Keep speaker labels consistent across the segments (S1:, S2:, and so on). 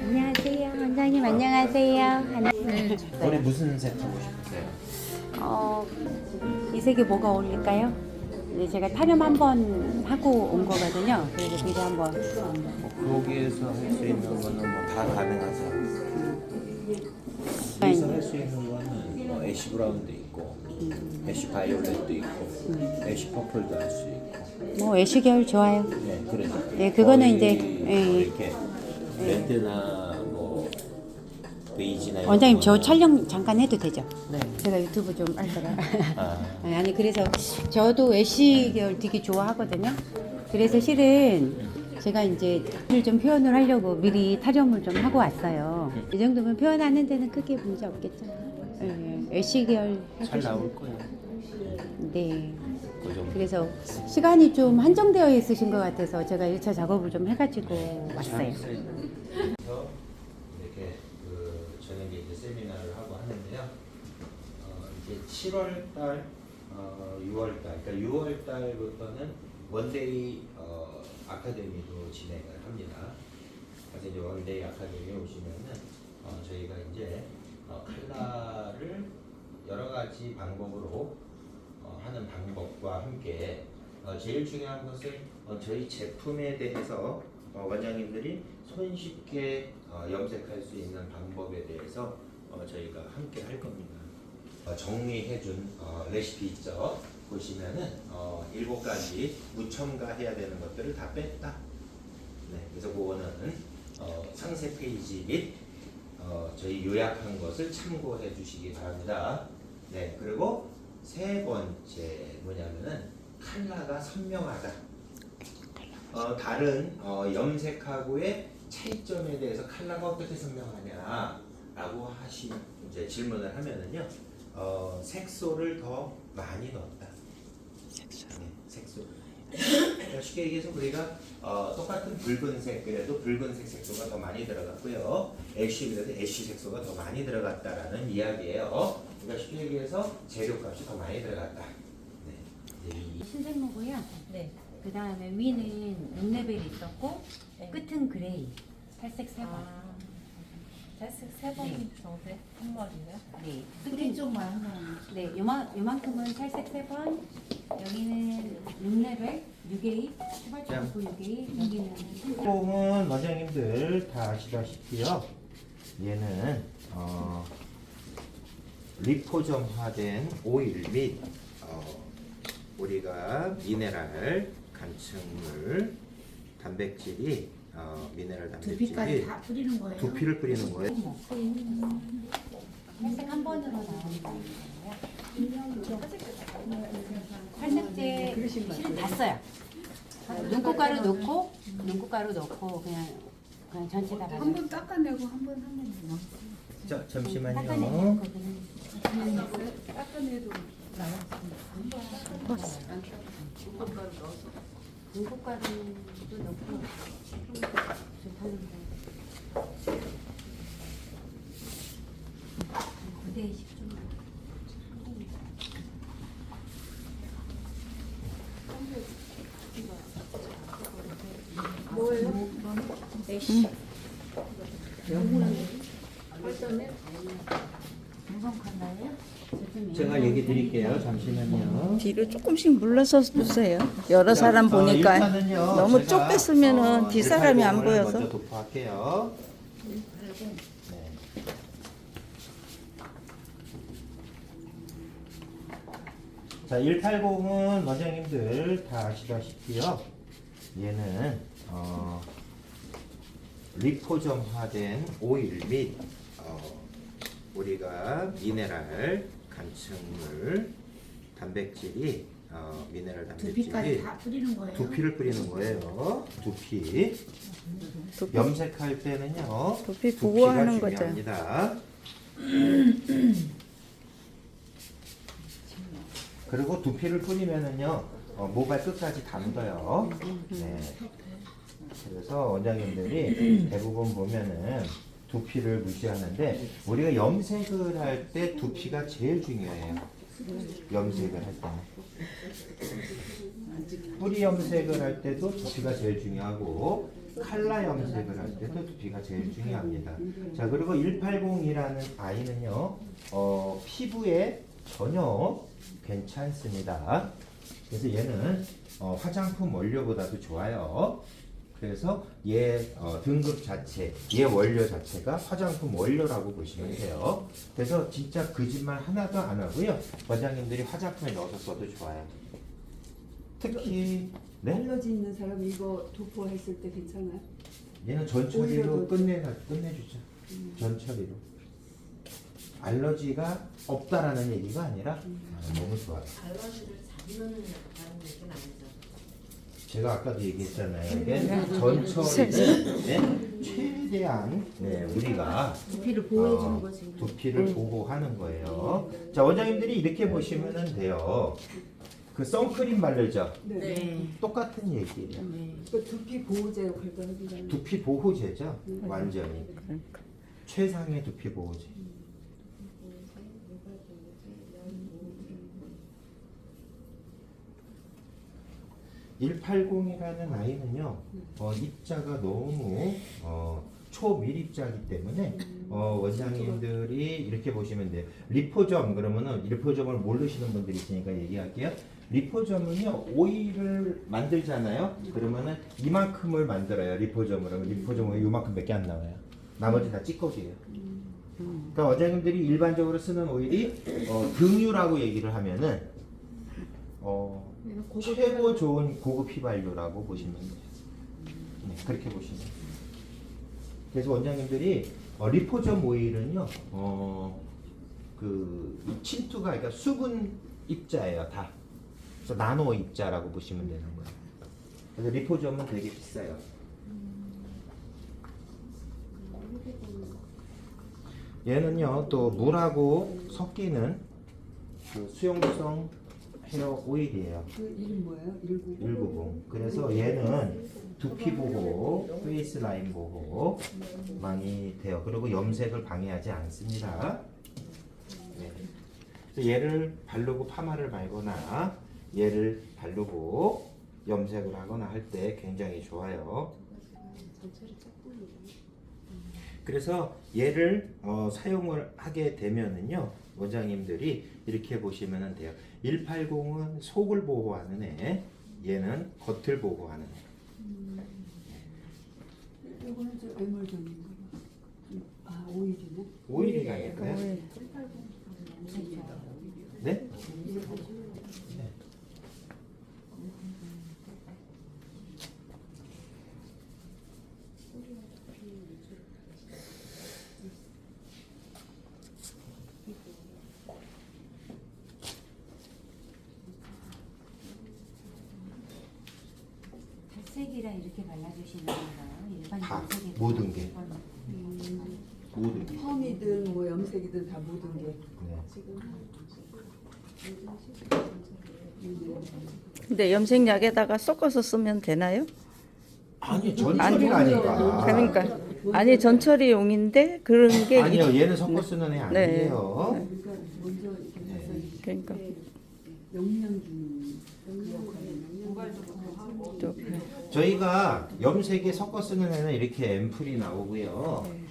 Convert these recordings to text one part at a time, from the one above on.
S1: 안녕하세요. 원장님 안녕하세요.
S2: 올해 무슨 색 하고 싶으세요?
S1: 어, 이 색이 뭐가 어울릴까요? 네, 제가 타령 한번 하고 온 거거든요. 그래서 미리 한번
S2: 거기에서 할 수 있는 거는 뭐 다 가능하죠. 여기서 할 수 있는 거는 뭐 애쉬 브라운도 있고, 애쉬 바이올렛도 있고, 애쉬 퍼플도 할 수 있고.
S1: 뭐 애쉬 계열 좋아요.
S2: 네, 그러니까.
S1: 네, 그거는
S2: 거의
S1: 이제,
S2: 뭐
S1: 예.
S2: 이렇게 레드나 뭐 베이지나 이런
S1: 원장님 저
S2: 거는
S1: 촬영 잠깐 해도 되죠?
S2: 네.
S1: 제가 유튜브 좀 알더라.
S2: 아,
S1: 아니 그래서 저도 애쉬 계열 되게 좋아하거든요. 그래서 실은 제가 이제 글좀 표현을 하려고 미리 타령을 좀 하고 왔어요. 이 정도면 표현하는 데는 크게 문제 없겠죠. 예, 애쉬 계열
S2: 잘
S1: 해주시면-
S2: 나올 거예요.
S1: 네.
S2: 그 정도.
S1: 그래서 시간이 좀 한정되어 있으신 것 같아서 제가 1차 작업을 좀 해가지고 왔어요.
S2: 그래서 이렇게 그 저녁에 이제 세미나를 하고 하는데요. 어, 이제 7월 달, 어, 6월 달, 그러니까 6월 달부터는 원데이 어, 아카데미도 진행을 합니다. 그래서 이제 원데이 아카데미 오시면은 어, 저희가 이제 어, 칼라를 여러 가지 방법으로 어, 하는 방법과 함께 어, 제일 중요한 것은 어, 저희 제품에 대해서 어, 원장님들이 손쉽게 어, 염색할 수 있는 방법에 대해서 어, 저희가 함께 할 겁니다. 어, 정리해준 어, 레시피 있죠. 보시면은 어, 일곱 가지 무첨가해야 되는 것들을 다 뺐다. 네, 그래서 그거는 어, 상세 페이지 및 어, 저희 요약한 것을 참고해 주시기 바랍니다. 네, 그리고 세 번째 뭐냐면은 컬러가 선명하다. 어, 다른 어, 염색하고의 차이점에 대해서 컬러가 어떻게 선명하냐라고 하시 이제 질문을 하면은요, 어, 색소를 더 많이 넣었다. 색소. 네, 색소. 그러니까 쉽게 얘기해서 우리가 어, 똑같은 붉은색 그래도 붉은색 색소가 더 많이 들어갔고요. 애쉬 그래도 애쉬 색소가 더 많이 들어갔다라는 이야기예요. 그러니까 쉽게 얘기해서 재료값이 더 많이 들어갔다. 네. 이제 이
S1: 신생모고요.
S3: 네.
S1: 그 다음에 위는 6레벨이 있었고
S3: 네.
S1: 끝은 그레이. 탈색 세 번.
S3: 아, 탈색 세번
S1: 네.
S3: 정도 한 머리요?
S1: 네.
S4: 그게 좀 많아.
S1: 네, 요만 요만큼은 탈색 세 번. 여기는 6레벨 6A. 후발적고 6A. 여기는
S2: 뽕은 원장님들 다 아시다시피요. 얘는 어, 리포점화된 오일 및 어, 우리가 미네랄 간층물 단백질이 어, 미네랄
S4: 두피까지
S2: 단백질이
S4: 다 뿌리는 거예요.
S2: 두피를 뿌리는 거예요.
S1: 탈색 한 번으로 나오는 거예요. 탈색제 실은 다 써요. 눈꽃가루 넣고 눈꽃가루 넣고 그냥 그냥 전체 다
S4: 한 번 닦아내고 한 번 하면 돼요.
S2: 자
S1: 닦아내고
S2: 잠시만요.
S1: 거기는
S4: 닦아내도
S1: 눈꽃가루도 넣고 좋다는데 고대식 좀
S2: 제가 얘기 드릴게요. 잠시만요.
S5: 뒤로 조금씩 물러서 주세요. 여러 사람
S2: 어,
S5: 보니까 너무
S2: 제가,
S5: 좁게 쓰면은
S2: 어,
S5: 뒷사람이 안 보여서.
S2: 먼저 도포할게요. 네. 자, 180은 원장님들 다 아시다시피요. 얘는 어, 리포점화된 오일 및 어, 우리가 미네랄 간층물 단백질이 어, 미네랄
S4: 두피까지
S2: 단백질이
S4: 다 뿌리는 거예요.
S2: 두피를 뿌리는 거예요. 두피.
S5: 두피,
S2: 염색할 때는요.
S5: 두피 보호하는 거죠.
S2: 중요합니다. 그리고 두피를 뿌리면은요. 어, 모발 끝까지 다 묻어요. 네. 그래서 원장님들이 대부분 보면은 두피를 무시하는데 우리가 염색을 할 때 두피가 제일 중요해요. 염색을 할 때는. 뿌리 염색을 할 때도 두피가 제일 중요하고 칼라 염색을 할 때도 두피가 제일 중요합니다. 자 그리고 180이라는 아이는요 어, 피부에 전혀 괜찮습니다. 그래서 얘는 어, 화장품 원료보다도 좋아요. 그래서 얘 어, 등급 자체, 얘 원료 자체가 화장품 원료라고 보시면 돼요. 그래서 진짜 거짓말 하나도 안 하고요. 원장님들이 화장품에 넣어서 써도 좋아요. 특히 네?
S4: 알러지 있는 사람 이거 도포 했을 때 괜찮아요?
S2: 얘는 전처리로
S4: 오히려 더-
S2: 끝내 끝내주죠. 전처리로. 알러지가 없다라는 얘기가 아니라 아, 너무 좋아요.
S6: 알러지를 잡는 약간 얘기는 아니죠.
S2: 제가 아까도 얘기했잖아요. 이게 전처리는 네, 최대한 네, 우리가
S6: 두피를
S2: 보호해주는 거지. 두피를 보호하는 거예요. 자 원장님들이 이렇게 보시면 돼요. 그 선크림 바르죠.
S6: 네.
S2: 똑같은 얘기예요.
S4: 그 두피 보호제 역할도 해준다는
S2: 두피 보호제죠. 완전히 최상의 두피 보호제. (180이라는) 아이는요 어, 입자가 너무 어, 초밀입자이기 때문에 어, 원장님들이 이렇게 보시면 돼요. 리포점 그러면은 리포점을 모르시는 분들이 있으니까 얘기할게요. 리포점은요 오일을 만들잖아요. 그러면은 이만큼을 만들어요 리포점으로. 리포점은 이만큼 밖에 안 나와요. 나머지 다 찌꺼기예요. 그러니까 원장님들이 일반적으로 쓰는 오일이 어, 등유라고 얘기를 하면은 어, 최고 좋은 고급 휘발유라고 보시면 돼요. 네, 그렇게 보시면 돼요. 그래서 원장님들이 어, 리포점 오일은요, 어, 그 침투가 그러니까 수분 입자예요, 다. 그래서 나노 입자라고 보시면 되는 거예요. 그래서 리포점은 되게 비싸요. 얘는요, 또 물하고 섞이는 그 수용성 헤어 오일이에요.
S4: 그 이름 뭐예요? 일구
S2: 190. 그래서 얘는 두피 보호, 페이스 라인 보호 많이 돼요. 그리고 염색을 방해하지 않습니다. 네. 그래서 얘를 바르고 파마를 말거나 얘를 바르고 염색을 하거나 할 때 굉장히 좋아요. 그래서 얘를 어, 사용을 하게 되면은요 원장님들이 이렇게 보시면 돼요 180은 속을 보호하는 애 얘는 겉을 보호하는 애
S4: 이거는 저 에멀전인가 봐. 아 오일이네.
S2: 오일이가 아닐까요? 네?
S1: 탈색이랑 이렇게 발라주시는 건가요? 일반
S2: 다,
S1: 염색이
S2: 모든 게. 모든 게.
S4: 펌이든 뭐 염색이든 다 모든 게.
S2: 네.
S5: 근데 염색약에다가 섞어서 쓰면 되나요?
S2: 아니 전처리라니까
S5: 그러니까 아니 전처리용인데 그런 게
S2: 아니요 얘는 섞어 쓰는 애
S5: 네.
S2: 아니에요
S4: 그러니까 먼저 이렇게 해서 이렇게
S5: 그러니까
S4: 영양 주는 그 역할을
S5: 또
S2: 저희가 염색에 섞어 쓰는 애는 이렇게 앰플이 나오고요.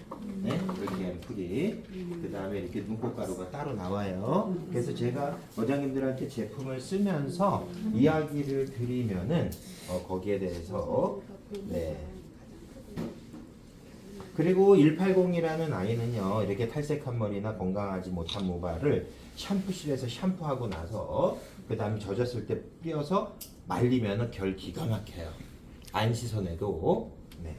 S2: 네, 이렇게 앰플이. 그 다음에 이렇게 눈꽃가루가 따로 나와요. 그래서 제가 원장님들한테 제품을 쓰면서 이야기를 드리면은 어, 거기에 대해서 네. 그리고 180이라는 아이는요 이렇게 탈색한 머리나 건강하지 못한 모발을 샴푸실에서 샴푸하고 나서 그 다음에 젖었을 때 뿌려서 말리면은 결 기가 막혀요. 안 씻어내도. 네.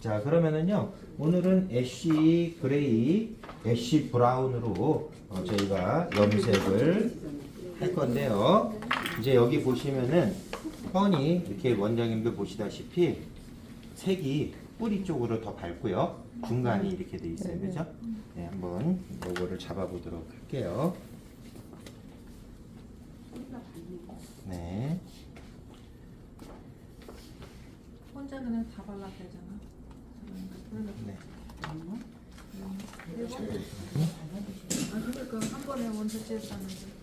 S2: 자 그러면은요 오늘은 애쉬 그레이 애쉬 브라운으로 어, 저희가 염색을 할 건데요. 이제 여기 보시면은 뻔히 이렇게 원장님들 보시다시피 색이 뿌리 쪽으로 더 밝고요 중간이 이렇게 돼 있어요 그죠 네 한번 요거를 잡아보도록 할게요 네
S3: 혼자 그냥 다 발라도 되잖아.
S2: 네.
S3: 아 그러니까 한 번에 원서 째었다는데